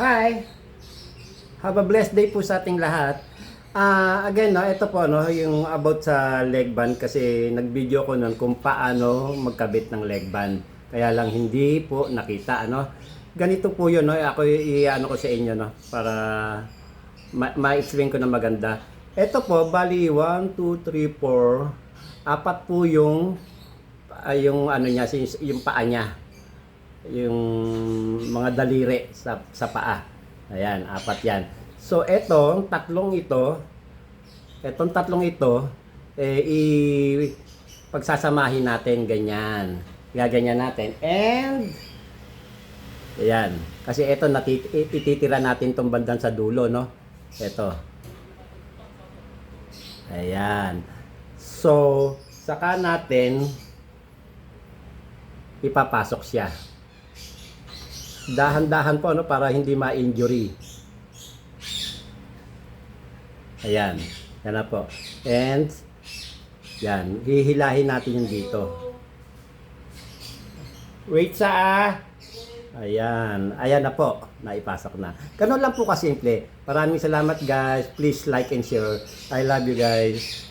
Hi! Have a blessed day po sa ating lahat. Ah, again, no, ito po no, yung about sa leg band kasi nag-video ko nun kung paano magkabit ng leg band. Kaya lang hindi po nakita ano. Ganito po 'yun no, ako i-ano ko sa inyo no para ma- ma-explain ko na maganda. Ito po, bali 1 2 3 4 apat po yung ah, yung ano niya, yung, yung paa niya yung mga daliri sa, sa paa. Ayan, apat yan. So, etong tatlong ito, etong tatlong ito, eh, pagsasamahin natin ganyan. Gaganyan natin. And, ayan. Kasi ito, natit, ititira natin tong bandang sa dulo, no? Ito. Ayan. So, saka natin ipapasok siya dahan-dahan po ano para hindi ma-injury. Ayan. Yan na po. And yan, hihilahin natin yung dito. Wait sa ah. Ayan. Ayan na po. Naipasok na. Ganun lang po kasimple. Maraming salamat guys. Please like and share. I love you guys.